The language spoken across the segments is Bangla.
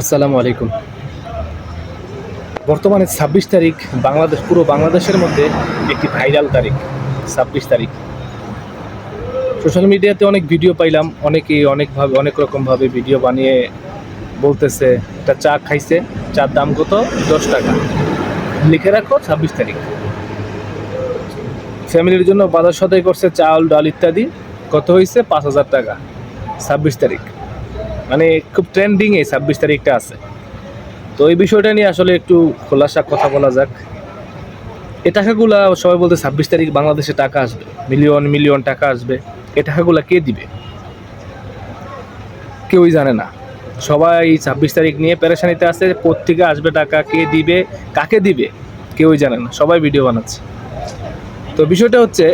আসসালামু আলাইকুম। বর্তমানে ছাব্বিশ তারিখ, বাংলাদেশ পুরো বাংলাদেশের মধ্যে একটি ভাইরাল তারিখ, ছাব্বিশ তারিখ। সোশ্যাল মিডিয়াতে অনেক ভিডিও পাইলাম, অনেকেই অনেকভাবে অনেক রকমভাবে ভিডিও বানিয়ে বলতেছে একটা চা খাইছে, চার দাম কত? দশ টাকা। লিখে রাখো, ছাব্বিশ তারিখ। ফ্যামিলির জন্য বাজার সদাই করছে চাল, ডাল ইত্যাদি। কত হয়েছে পাঁচ হাজার টাকা। ছাব্বিশ তারিখ। মানে খুব ট্রেন্ডিং এই ছাব্বিশ তারিখটা আছে। তো এই বিষয়টা নিয়ে আসলে একটু খোলাসা কথা বলা যাক। এ টাকাগুলা সবাই বলতে ছাব্বিশ তারিখ বাংলাদেশে টাকা আসবে। মিলিয়ন মিলিয়ন টাকা আসবে। এ টাকাগুলা কে দিবে? কেউই জানে না। সবাই ছাব্বিশ তারিখ নিয়ে পেরেশানিতে আছে কোথেকে আসবে টাকা, কে দিবে, কাকে দিবে, কেউই জানে না। সবাই ভিডিও বানাচ্ছে। তো বিষয়টা হচ্ছে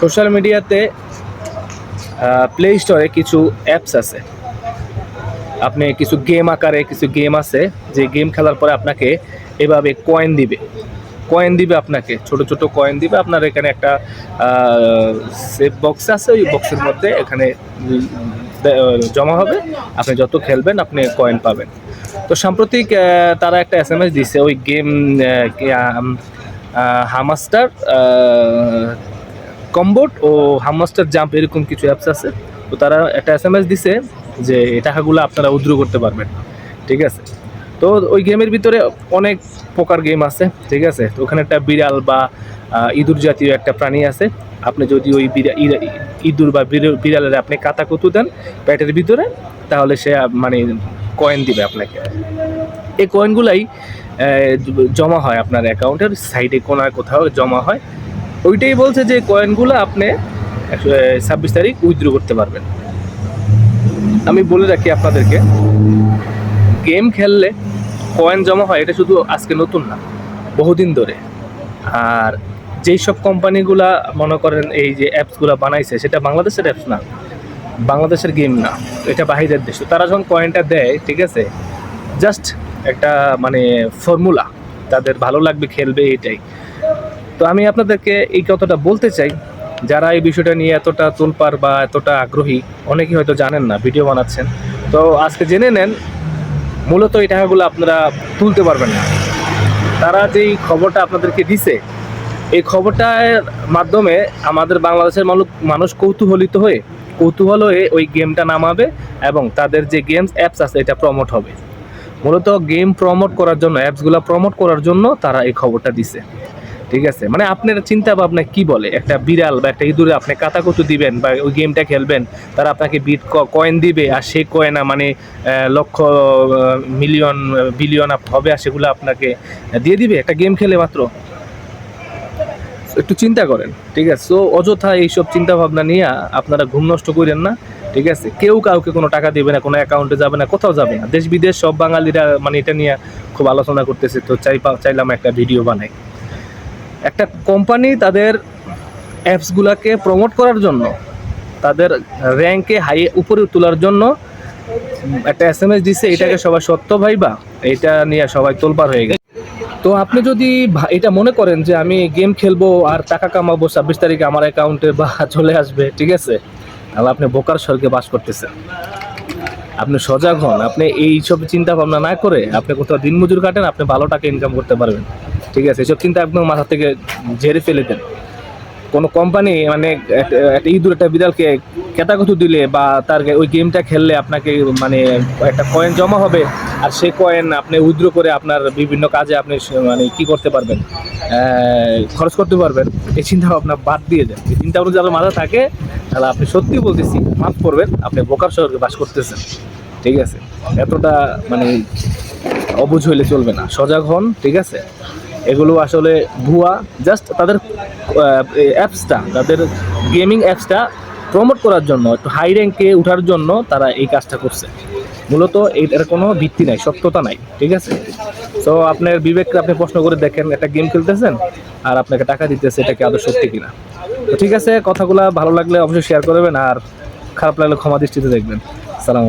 সোশ্যাল মিডিয়াতে প্লে স্টোরে কিছু অ্যাপস আছে। আপনি কিছু গেম আকারে কিছু গেম আছে, যে গেম খেলার পরে আপনাকে এভাবে কয়েন দিবে। কয়েন দিবে আপনাকে, ছোট ছোট কয়েন দিবে। আপনার এখানে একটা সেফ বক্স আছে, ওই বক্সের মধ্যে এখানে জমা হবে। আপনি যত খেলবেন, আপনি কয়েন পাবেন। তো সাম্প্রতিক তারা একটা এস এম এস দিছে ওই গেম হামাস্টার কম্বোট ও হামাস্টার জাম্প এরকম কিছু অ্যাপস আছে। তো তারা একটা এস এম এস দিছে যে এই টাকাগুলো আপনারা উদ্র করতে পারবেন। ঠিক আছে? তো ওই গেমের ভিতরে অনেক প্রকার গেম আছে, ঠিক আছে? তো ওখানে একটা বিড়াল বা ইঁদুর জাতীয় একটা প্রাণী আছে। আপনি যদি ওই ইঁদুর বা বিড়- বিড়ালের আপনি কাতা কুতু দেন প্যাটের ভিতরে, তাহলে সে মানে কয়েন দিবে আপনাকে। এই কয়েনগুলাই জমা হয় আপনার অ্যাকাউন্টের সাইডে কোনায় কোথাও জমা হয়। ওইটাই বলছে যে কয়েনগুলো আপনি ছাব্বিশ তারিখ উইথড্র করতে পারবেন। আমি বলে রাখি আপনাদেরকে, গেম খেললে কয়েন জমা হয়, এটা শুধু আজকে নতুন না, বহুদিন ধরে। আর যেই সব কোম্পানিগুলা মনে করেন এই যে অ্যাপসগুলো বানাইছে, সেটা বাংলাদেশের অ্যাপস না, বাংলাদেশের গেম না, এটা বাহিরের দেশ। তারা যখন কয়েনটা দেয়, ঠিক আছে, জাস্ট একটা মানে ফর্মুলা, তাদের ভালো লাগবে, খেলবে, এটাই। তো আমি আপনাদেরকে এই কথাটা বলতে চাই যারা এই বিষয়টা নিয়ে এতটা তোলপার বা এতটা আগ্রহী, অনেকেই হয়তো জানেন না, ভিডিও বানাচ্ছেন। তো আজকে জেনে নেন, মূলত এই টাকাগুলো আপনারা তুলতে পারবেন না। তারা যেই খবরটা আপনাদেরকে দিছে, এই খবরটার মাধ্যমে আমাদের বাংলাদেশের মানুষ কৌতূহলিত হয়ে, কৌতূহল হয়ে ওই গেমটা নামাবে এবং তাদের যে গেমস অ্যাপস আছে, এটা প্রমোট হবে। মূলত গেম প্রমোট করার জন্য অ্যাপসগুলো প্রমোট করার জন্য তারা এই খবরটা দিছে। ঠিক আছে? মানে আপনার চিন্তা ভাবনা কি বলে? একটা বিড়াল বা একটা ইঁদুরে আপনি কাতাকুতু দিবেন বা ওই গেমটা খেলবেন, তারা আপনাকে বিট কয়েন দিবে আর সেই কয়েন মানে লক্ষ মিলিয়ন বিলিয়ন হবে আর সেগুলো আপনাকে দিয়ে দিবে? একটা গেম খেলে মাত্র? একটু চিন্তা করেন, ঠিক আছে? তো অযথা এইসব চিন্তা ভাবনা নিয়ে আপনারা ঘুম নষ্ট করেন না, ঠিক আছে? কেউ কাউকে কোনো টাকা দেবে না, কোনো অ্যাকাউন্টে যাবে না, কোথাও যাবে না। দেশ বিদেশ সব বাঙালিরা মানে এটা নিয়ে খুব আলোচনা করতেছে। তো চাই চাইলাম একটা ভিডিও বানাই। একটা কোম্পানি তাদের অ্যাপসগুলোকে প্রমোট করার জন্য, তাদের র্যাঙ্কে হাই উপরে তোলার জন্য একটা এস এম এস দিচ্ছে এটাকে সবাই সত্য ভাইবা? এটা নিয়ে সবাই তোলপার হয়ে গেছে। তো আপনি যদি এটা মনে করেন যে আমি গেম খেলব আর টাকা কামাবো ছাব্বিশ তারিখে আমার অ্যাকাউন্টে বা চলে আসবে, ঠিক আছে? তাহলে আপনি বোকার স্বর্গে বাস করতেছেন। আপনি সজাগ হন। আপনি এইসব চিন্তা ভাবনা না করে আপনি কোথাও দিনমজুর কাটেন, আপনি ভালো টাকা ইনকাম করতে পারবেন। ঠিক আছে, এসব চিন্তা একদম মাথা থেকে ঝেড়ে ফেলে দেন। কোনো কোম্পানি মানে একটা ইঁদুর, একটা বিড়ালকে কেতাকুতু দিলে বা তার ওই গেমটা খেললে আপনাকে মানে একটা কয়েন জমা হবে, আর সেই কয়েন আপনি উইথড্র করে আপনার বিভিন্ন কাজে আপনি মানে কি করতে পারবেন খরচ করতে পারবেন, এই চিন্তা ভাবনা বাদ দিয়ে দেন। এই চিন্তা ভাবনা যাদের মাথা থাকে, তাহলে আপনি সত্যি বলতেছি, মাফ করবেন, আপনি বোকার শহরকে বাস করতেছেন, ঠিক আছে? এতটা মানে অবুঝ হইলে চলবে না। সজাগ হন, ঠিক আছে? এগুলো আসলে ভুয়া। জাস্ট তাদের অ্যাপসটা তাদের গেমিং অ্যাপসটা প্রমোট করার জন্য, একটু হাই র্যাঙ্কে ওঠার জন্য তারা এই কাজটা করছে। মূলত এটার কোনো ভিত্তি নাই, সত্যতা নাই, ঠিক আছে? তো আপনার বিবেককে আপনি প্রশ্ন করে দেখেন, একটা গেম খেলতেছেন আর আপনাকে টাকা দিতেছে এটা কি আদৌ সত্যি কিনা? তো ঠিক আছে, কথাগুলো ভালো লাগলে অবশ্যই শেয়ার করবেন আর খারাপ লাগলে ক্ষমা দৃষ্টিতে দেখবেন। সালাম